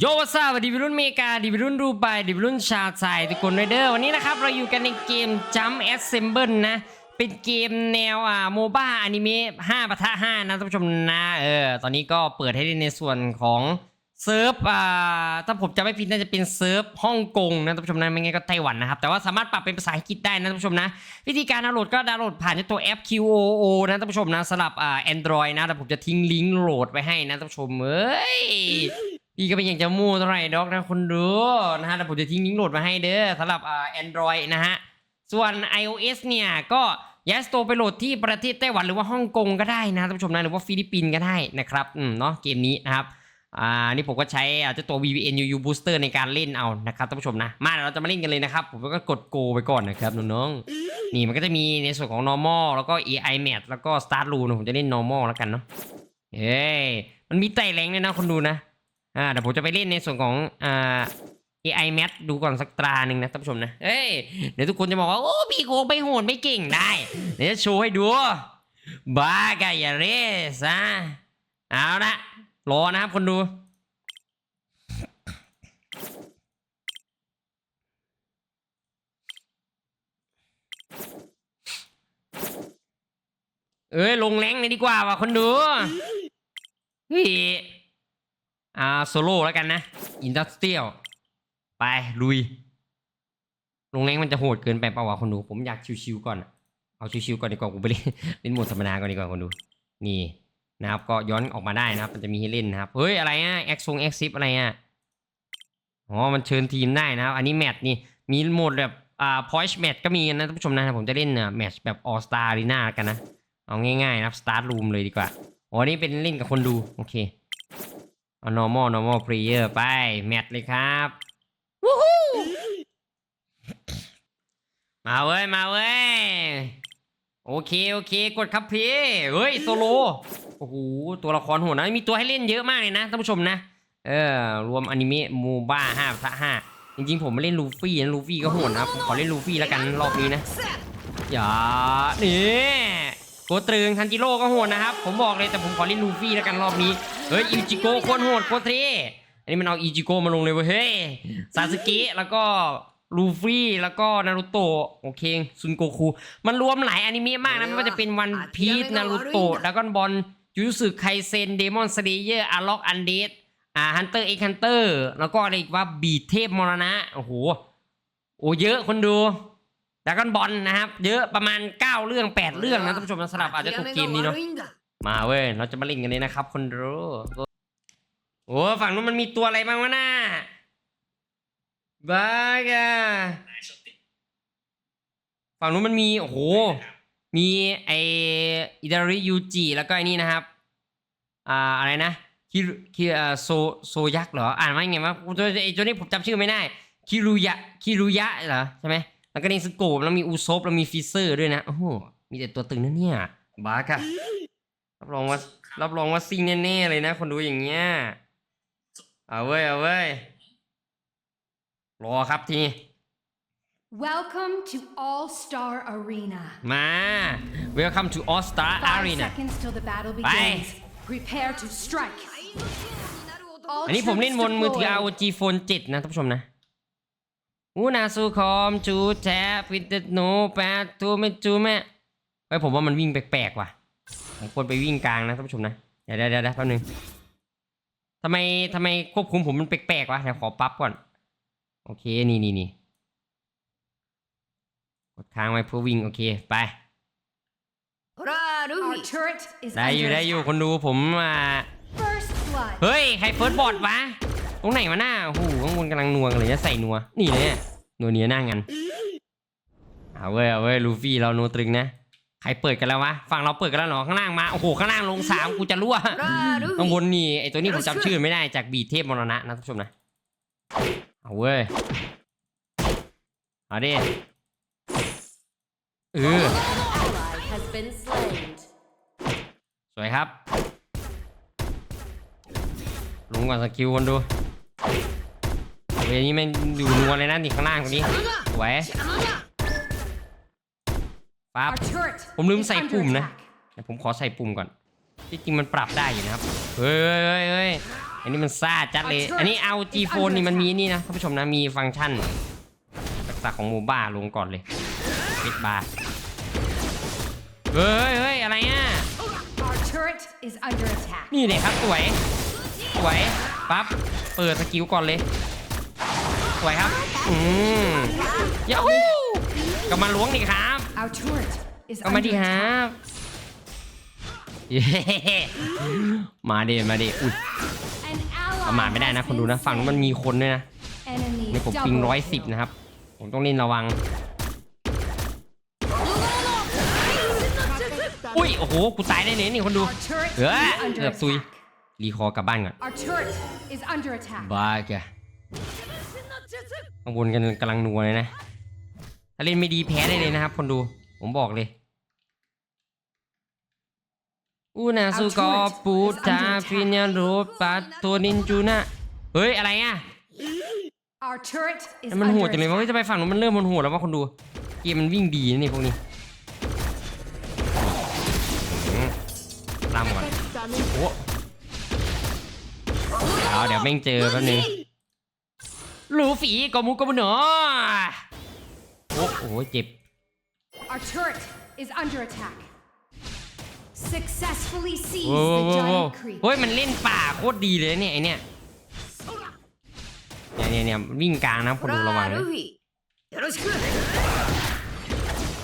โยวาซาวัสดีวัยรุ่นเมกาดีวัยรุ่นดูไบดีวัยรุ่นชาวไทยทุกคนด้วเด้อวันนี้นะครับ เราอยู่กันในเกม Jump Assemble นะ เป็นเกมแนวอ่าโมบ้าอนิเมะ5ปะทะ5นะท่านผู้ชมนะเออตอนนี้ก็เปิดให้เล่นในส่วนของเซิร์ฟอ่าถ้าผมจะไม่ผิดน่าจะเป็นเซิร์ฟฮ่องกงนะท่านผู้ชมนะไม่งั้นก็ไต้หวันนะครับ แต่ว่าสามารถปรับเป็นภาษาอังกฤษได้นะท่านผู้ชมนะ วิธีการดาวน์โหลดก็ดาวน์โหลดผ่านที่ตัวแอป QOO นะท่านผู้ชมนะสำหรับอ่า Android นะแต่ผมจะทิ้งลิงก์โหลดไว้ให้นะท่านผู้ชมเอ้ย พี่ก็เป็นอย่างจะมู่เท่าไหร่ดอกนะคนดูนะฮะแต่ผมจะทิ้งลิงก์โหลดมาให้เด้อสำหรับอ่า Android นะฮะ ส่วน iOS เนี่ยก็ยัสโตไปโหลดที่ประเทศไต้หวันหรือว่าฮ่องกงก็ได้นะท่านผู้ชมนะหรือว่าฟิลิปปินส์ก็ได้นะครับอืมเนาะเกมนี้นะครับอ่านี่ผมก็ใช้อาเจ้าตัว VPN UU Booster ในการเล่นเอานะครับท่านผู้ชมนะ มาเดี๋ยวเราจะมาเล่นกันเลยนะครับ ผมก็กด Go ไปก่อนนะครับน้องๆนี่มันก็จะมีในส่วนของ normal แล้วก็ AI Match แล้วก็ Start Room นผมจะเล่น normal แล้วกันเนาะเฮ้ยมันมีไต่แรงเลยนะคนดูนะ อ่าเดี๋ยวผมจะไปเล่นในส่วนของอ่า AI Math ดูก่อนสักตราหนึ่งนะท่านผู้ชมนะเอ้ยเดี๋ยวทุกคนจะบอกว่าโอ้พี่โกไม่โหดไม่เก่งได้ เดี๋ยวจะโชว์ให้ดูบ้ากายาเรสอะเอาละรอนะครับคนดูเอ้ยลงแรงเลยดีกว่าว่ะคนดูเฮ้ย อ่าโซโล่แล้วกันนะอินดัสเทรียลไปลุย ลงแรงมันจะโหดเกินไปเปล่าวะคนดู ผมอยากชิวๆก่อน เอาชิวๆก่อนดีกว่ากูไปเล่นเล่นโหมดธรรมดาก่อนดีกว่าคนดู นี่นะครับ ก็ย้อนออกมาได้นะครับ มันจะมีให้เล่นนะครับ เฮ้ย อะไรอะแอคซงแอคซิปอะไรอะอ๋อ มันเชิญทีมได้นะครับ อันนี้แมตช์นี่ มีโหมดแบบอ่าพอยต์แมตช์ก็มีนะท่านผู้ชมนะ ผมจะเล่นอะแมตช์แบบออสตาอารีนากันนะ เอาง่ายๆนะครับสตาร์ทรูมเลยดีกว่าอ๋อนี่เป็นเล่นกับคนดู โอเค เอา normal normal player ไป แมตช์เลยครับวู้ฮู้มาเว้ย มาเว้ย โอเค โอเค กดครับพี่เฮ้ย โซโล โอ้โห ตัวละครโหดนะ มีตัวให้เล่นเยอะมากเลยนะท่านผู้ชมนะ เออ รวมอนิเมะโมบ้าห้าพระห้าจริงๆ ผมไม่เล่นลูฟี่นะลูฟี่ก็โหดนะผมขอเล่นลูฟี่แล้วกันรอบนี้นะ อย่านี่ โกตรึงทันจิโร่ก็โหดนะครับ ผมบอกเลยแต่ผมขอเล่นลูฟี่แล้วกันรอบนี้ เฮ้ยอิจิโกะโคนโหดโคตรเท่อันนี้มันเอาอิจิโกะมาลงเลยเว้ยเฮ้ยซาสึเกะแล้วก็ลูฟี่แล้วก็นารูโตะโอเคซุนโกคู มันรวมหลายอนิเมะมากนะไม่ว่าจะเป็นวันพีซนารูโตะดากอนบอลยูสึไคเซนเดมอนสเลเยอร์อาร์ล็อกอันเดดอ่าฮันเตอร์เอ็กฮันเตอร์แล้วก็อะไรอีกว่าบีเทพมรณะโอ้โหโอ้เยอะคนดู ดากอนบอลนะครับ เยอะประมาณ 9 เรื่อง 8 เรื่องนะท่านผู้ชมนะสลับอาจจะตกเกมนี้เนาะมาเว้ยเราจะมาเล่นกันเลยนะครับ คนดูโอ้ฝั่งนู้นมันมีตัวอะไรบ้างวะน่าบ้ากะฝั่งนู้นมันมีโอ้โหมีไออิดาริยูจิแล้วก็ไอ้นี่นะครับ อ่าอะไรนะคิรุคิอ่าโซโซยักษ์เหรออ่านว่าไงวะตัวไอตัวนี้ผมจำชื่อไม่ได้คิรุยะคิรุยะเหรอใช่ไหม แล้วก็เนสโกบแล้วมีอูซบแล้วมีฟิเซอร์ด้วยนะ โอ้โห มีแต่ตัวตึงนะเนี่ยบ้ากะรับรองว่า รับรองว่าซิงแน่ๆเลยนะ คนดูอย่างเงี้ย เอาเว้ย เอาเว้ย รอครับทีนี้ Welcome to All Star Arena. มา Welcome to All Star Five Arena seconds till the battle Bye. begins. Prepare to strike. All อันนี้ผมเล่นบน troops มือถือ deployed. ROG Phone 7 นะท่านผู้ชมนะ อูนาซูคอมจูแจ๊ปิดโนแปดทูไม่จูแม่ไอ้ยผมว่ามันวิ่งแปลกๆว่ะผมควรไปวิ่งกลางนะท่านผู้ชมนะเดี๋ยวเดี๋ยวเดี๋ยวแป๊บนึงทำไมทำไมควบคุมผมมันแปลกๆวะเดี๋ยวขอปรั๊บก่อน โอเคนี่นี่นี่กดค้างไว้เพื่อวิ่งโอเคไป Our turret is ได้อยู่ under ได้อยู่ attack. คนดูผมมา First blood. เฮ้ยใครเฟิร์สบอดวะ ตรงไหนวะหน้าโอ้โหข้างบนกำลังนัวกันเลยจะใส่นัว นี่เลยเนี่ยนัวเนียหน้างันเอาเว้ยเอาเว้ยลูฟี่เรานัวตรึงนะใครเปิดกันแล้ววะฝั่งเราเปิดกันแล้วเหรอข้างล่างมาโอ้โหข้างล่างลงสามกูจะรั่วข้างบนนี่ไอตัวนี้ผมจำชื่อไม่ได้จากบีเทพมรณะนะท่านผู้ชมนะเอาเว้ยเอาดิเออ ally has been slain. สวยครับลงก่อนสกิลคนดู เฮ้ยนี่แม่งอยู่นัวเลยนะนี่ข้างล่างตรงนี้สวยปั๊บ Our turret ผมลืม is ใส่ under ปุ่มนะ attack. เดี๋ยวผมขอใส่ปุ่มก่อน ที่จริงมันปรับได้อยู่นะครับ เฮ้ยเฮ้ยเฮ้ยอันนี้มันซ่าจัดเลย อันนี้เอา G Phone นี่มันมีนี่นะท่านผู้ชมนะมีฟังก์ชันหลักๆของโมบ้าลงก่อนเลยปิดบาร์เฮ้ยเฮ้ยอะไรอะ Our turret is under attack. นี่เลยครับสวย สวย ปั๊บ เปิดสกิลก่อนเลย สวยครับ อืมยาฮูก็มาล้วงดิครับ Our turret is ก็มา under ดิครั attack. บเย้มาดิมาดิอุ้ย An ally ประมาทไม่ได้นะ has คนดูนะ been ฝั่งนู้นมันมีคนด้วยนะ slain. Enemy ในผมปิง double ร้อยสิบ kill. นะครับ ผมต้องเล่นระวัง อุ้ย โอ้โห กูตายได้เลยนี่คนดู Our turret เออ is เกื under อบซุย attack. รีคอร์กลับบ้านก่อน Our turret is under attack. บ้าแก ข้างบนกันกำลังนัวเลยนะ ถ้าเล่นไม่ดีแพ้ได้เลยนะครับ คนดู ผมบอกเลยอูนาสุกอปูจาฟินยาโรปาโตนินจูนะเฮ้ย อะไรอะ Our turret is มันโหด under จังเลยว่า attack. จะไปฝั่งนู้นมันเริ่มมันโหดแล้วว่าคนดู เกมมันวิ่งดีนะนี่พวกนี้อืมตามก่อนโอ้เอาเดี๋ยวแม่งเจอแป๊บนึง ลูฝีกอมุกกอมุเนอโอ้โหเจ็บ Our turret is under attack. Successfully seize โว้ the โว้โว้ giant creep. เฮ้ยมันเล่นป่าโคตรดีเลยเนี่ยไอเนี่ยเนี่ยเนี่ยเนี่ยวิ่งกลางนะคนดูระวังนะ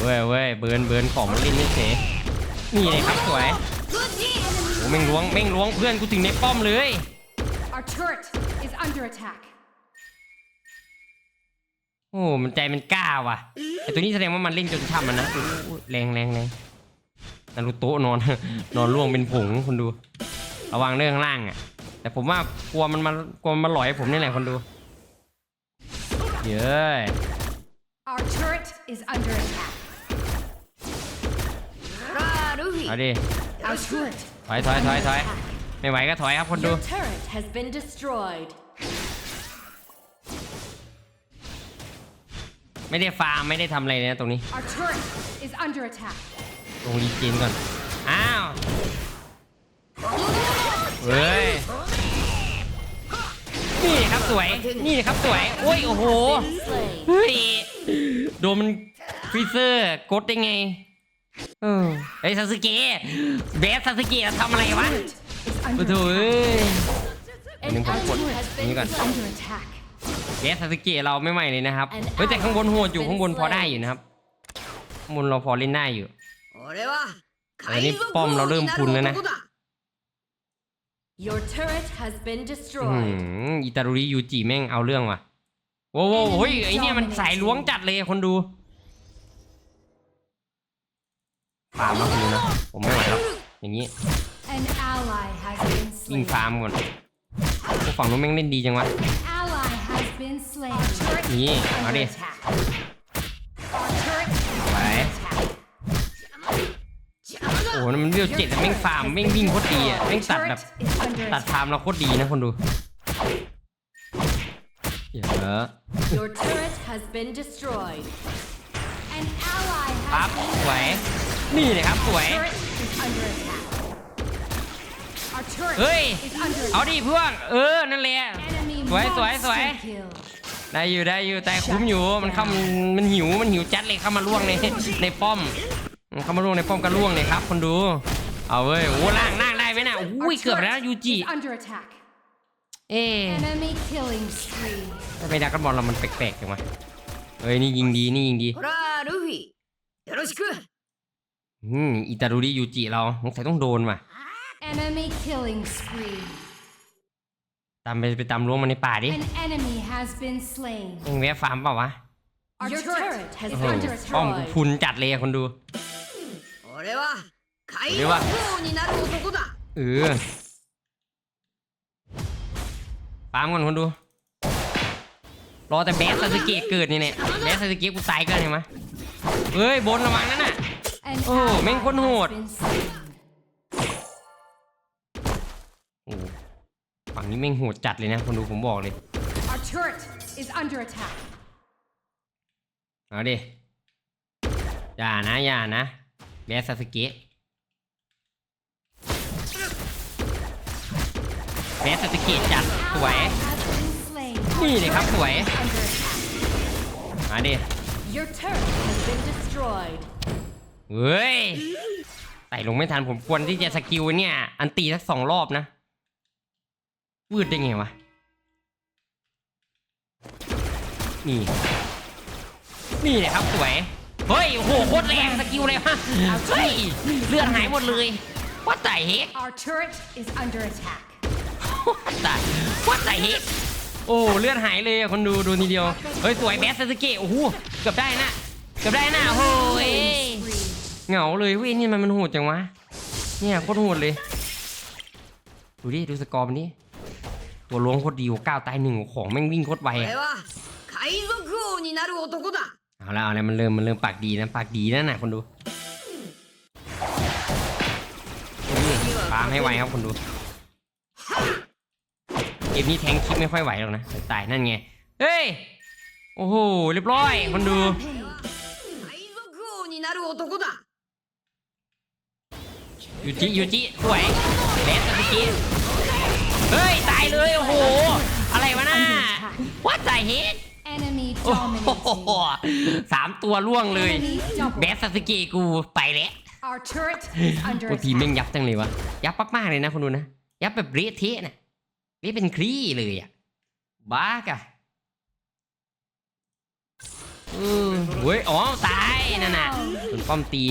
เว้ยเว้ยเบิร์นเบิร์นของมันเล่นไม่เสียนี่เลยครับสวยโอ้แม่งล้วงแม่งล้วงเพื่อนกูถึงในป้อมเลย Our turret is under attack. โอ้มันใจมันกล้าว่ะไอตัวนี้แสดงว่ามันเล่นจนช่ำมันนะอู้อู้แรงแรงแรงนารูโตะนอน นอนล่วงเป็นผงคนดู ระวังเรื่องข้างล่างอะ แต่ผมว่ากลัวมันมากลัวมันมาหลอยผมนี่แหละคนดู เย้ย Our turret is under attack. เอาดิ Our turret ถอยถอยถอยถอยไม่ไหวก็ถอยครับคนดู Your turret has been destroyed. ไม่ได้ฟาร์มไม่ได้ทำอะไรเลยนะตรงนี้ Our turret is under attack. ลงรีเจนก่อน อ้าว เฮ้ย นี่ครับสวย นี่ครับสวย โอ้ย โอ้โห Been slain. เฮ้ย โดนมันฟรีเซอร์กดได้ไง เออเฮ้ยซาสึเกะเบสซาสึเกะทำอะไรวะ Is โอ้ under โถ attack. เอ้ย An Đừng có quật. enemy has Như been cần. slain. Under attack. เบสซาสึเกะเราไม่ใหม่เลยนะครับเฮ้ยแต่ข้างบนโหดอยู่ข้างบนพอได้อยู่นะครับข้างบนเราพอเล่นได้อยู่อันนี้ป้อมเราเริ่มพุนแล้วนะ Your turret has been อื destroyed. มอิตาลียูจิแม่งเอาเรื่องว่ะโว้วโว้วเฮ้ยไอเนี่ยมันสายล้วงจัดเลยคนดูฟาร์มแล้วคุณดูนะผมไม่ไหวแล้วอย่างนี้ An ally has been วิ่ง slain. ฟาร์มก่อนพวกฝั่งนู้นแม่งเล่นดีจังวะ Ally has been slain. Turret นี่ is มา under ดิ attack. Our turret is ไหว under attack. โอ้โหมันเวลเจ็ดแล้วแม่งฟาร์มแม่งวิ่งโคตรดีอะแม่งตัดแบบ Turret is under ตัด attack. ฟาร์มเราโคตรดีนะคนดูเยอะ Your turret has been destroyed. An ally ปั๊บ has been สวยนี่เลยครับสวย Turret is under attack. Our turret เฮ้ย is under เอา attack. ดิเพื่อนเออ นั่นแหละ Enemy สวยสวยสวย monster kill. ได้อยู่ได้อยู่แต่คุ้มอยู่มันเข้ามันหิวมันหิวจัดเลยเข้ามาล่วงในในป้อมเข้ามาล่วงในป้อมก็ล่วงเลยครับคนดู เอาเว้ยโอ้ล่างล่างได้ไหมน่ะอุ้ยเกือบแล้วยูจิเอ๊ทำไมดักกับอลเรามันแปลกๆอย่างวะเอ้ยนี่ยิงดีนี่ยิงดีอืมอิตาลูดียูจิเราสงสัยต้องโดนว่ะ ตามไปไปตามล้วงมันในป่าดิ An enemy has been slain. ยังแวะฟาร์มเปล่าวะ Our Your turret turret has is โอ้โห under ป้อม attack. กูพุนจัดเลยอะคนดู 俺は海では王になる男だ เออฟาร์มก่อนคนดู รอแต่แบสซาสึเกะเกิดนี่แหละแบสซาสึเกะกูตายเกินเห็นไหมเฮ้ยบนระวังนั่นน่ะ An Oh, ally men con has hột. been slain. นี้แม่งโหดจัดเลยนะคนดูผมบอกเลย Our turret is under attack. เอาดิ อย่านะ อย่านะแบสซาสึเกะแมสสเกตจัดสวย Has been slain. นี่เลยครับสวย Under attack. มาดิ Your turret has been destroyed. เฮ้ย ใส่ลงไม่ทันผมควรที่จะสกิลเนี่ย อันตีสักสองรอบนะ วืดได้ไงวะ นี่ นี่เลยครับสวย เฮ้ย โอ้โห โคตรแรงสกิลเลยวะ เฮ้ย เลือดหายหมดเลยว่าแต่เฮก Our turret is under attack. แต่ว่าแต่เฮกโอ้ เลือดหายเลยอะคนดูดูทีเดียว เฮ้ย สวยแบสสเกะโอ้โห เกือบได้นะเกือบได้นะโอ้ยเหงาเลยเว้ยนี่มันมันโหดจังวะ เนี่ยโคตรโหดเลย ดูดิ ดูสกอร์มันดิ ตัวล้วงโคตรดีเก้าวตายหนึ่งของแม่งวิ่งโคตรไวอะเอาละเอาละมันเริ่มมันเริ่มปากดีนะปากดีนั่นน่ะคนดูปาให้ไวครับคนดูเกมนี้แทงคลิปไม่ค่อยไหวหรอกนะตายนั่นไงเฮ้ยโอ้โหเรียบร้อยคนดูยูจิยูจิสวยเลสตะกี้ เฮ้ย ตายเลย โอ้โห อะไรวะน่าว่าใจเฮด Enemy โอ้โห dominating. สามตัวล่วงเลย Enemy แบ double. สซาสึเกะกูไปแล้ว Our turret is under บางทีแม่ง attack. ยับจังเลยวะ ยับมากๆเลยนะคุณดูนะ ยับแบบเละเทะนะเละเป็นคลี่เลยอะ บ้ากะเออเว้ย อ๋อ ตายนั่นน่ะโดนป้อมตี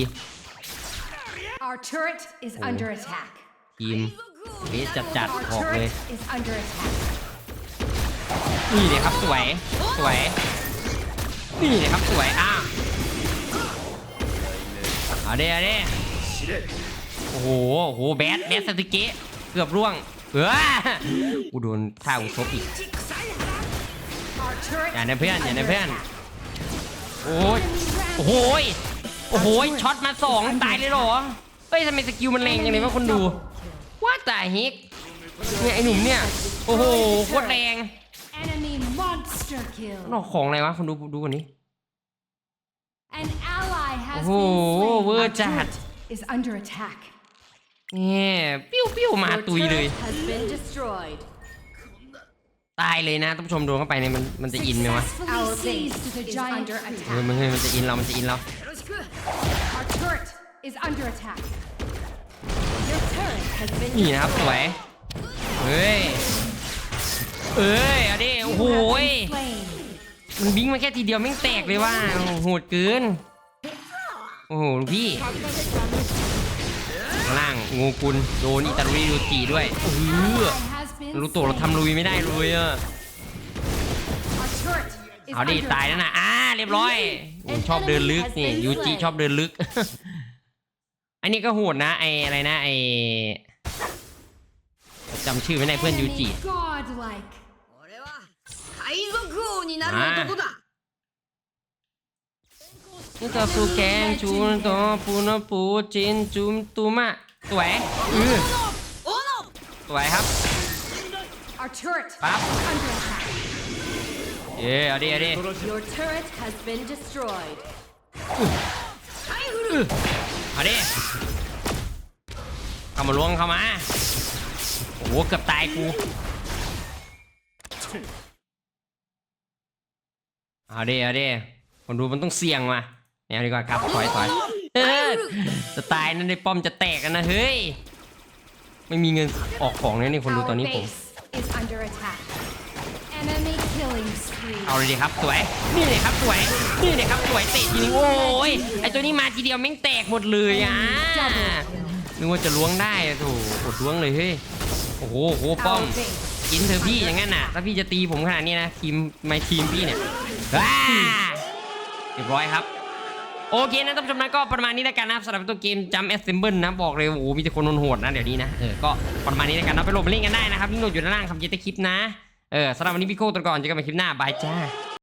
Our turret is under attack. ทีม เละจัด Our ๆบอกเลยนี่เลยครับสวยสวยนี่เลยครับสวยอ้าวเอาเด้เอาเด้โอ้โหโอ้โหแบดแบดสติเกะเกือบร่วงเออกูโดนท่าอุซบอีกอย่านเพื่อนอย่านะ under เพื่อนโอ้ยโอ้โหยโอ้โหยช็อตมาสองตายเลยหรอเฮ้ยทำไมสกิลมันแรงจังเลยวะคนดู ว่าแต่เฮกเนี่ยไอ้หนุ่มเนี่ยโอ้โหโคตรแรง Enemy monster kill. นอกของอะไรวะคนดูดูกันนี้ An ally has โอ้โห been เวอ slain. ร์ Our จัด turret is under attack. เนี่ยปิ้วปิ้วมา Your ตุยเลย turret has been destroyed. ตายเลยนะท่านผู้ชมโดนเข้าไปเนี่ยมันมันจะอินไหมวะ Successfully Our seized base the is giant under tree. เฮ้ยมันเฮ้ยมันจะอินเรา มันจะอินเรา นี่นะครับสวยเฮ้ยเอ้ยเอาดิโอ้โห You have ย been slain. มันบิงมาแค่ทีเดียวแม่งแตกเลยว่าโหดเกิน โอ้โหลูกพี่ข้างล่างงูกุลโดนอิตาลีดูจีด้วยเออ Ally has been รู้ตัวเรา slain. ทำลุยไม่ได้เลยอะ Our turret is เอาดิ under ตายแล้ว attack. นะอ่าเรียบร้อยโอ้ชอบเดินลึกนี่ยูจิชอบเดินลึก อันนี้ก็โหดนะไออะไรนะไอจำชื่อไม่ได้เพื่อนยูจินี่ตัวฟูแกงจูนตัวปูนปูจินจุมตุมะสวยออสวยครับปั๊บเย้เอาดิเอาดิ เอาดิเำมาล้วงเข้ามา โอ้โห เกือบตายกู เอาดิเอาดิคนดูมันต้องเสี่ยงมาเนี่ยดีกว่าครับถอยถอยเออจะตายนั่นในป้อมจะแตกกันนะเฮ้ย ไม่มีเงินออกของเนี่ยนี่คนดูตอนนี้ผม เอาเลยดิครับสวย นี่เลยครับสวย นี่เลยครับสวยเตะทีนึงโอ้ยไอตัวนี้มาทีเดียวแม่งแตกหมดเลยอะนึกว่าจะล้วงได้อะโถอดล้วงเลยเฮ้ยโอ้โหโอ้โหป้อม Our base กินเธอะพี่อย่างงั้นน่ะถ้าพี่จะตีผมขนาดนี้นะทีมไม่ทีมพี่เนี่ยว้าเรียบร้อยครับโอเคนะท่านผู้ชมนะก็ประมาณนี้แล้วกันนะครับสำหรับตัวเกมจัมแอสเซมเบิลนะบอกเลยโอ้โหมีแต่คนโหดๆนะเดี๋ยวนี้นะเออก็ประมาณนี้แล้วกันนะไปโหลดไปเล่นกันได้นะครับลิงก์โหลดอยู่ด้านล่างคำเจตคลิปนะ เออสำหรับวันนี้พี่โก้ตัวก่อนเจอกันใหม่คลิปหน้าบายจ้า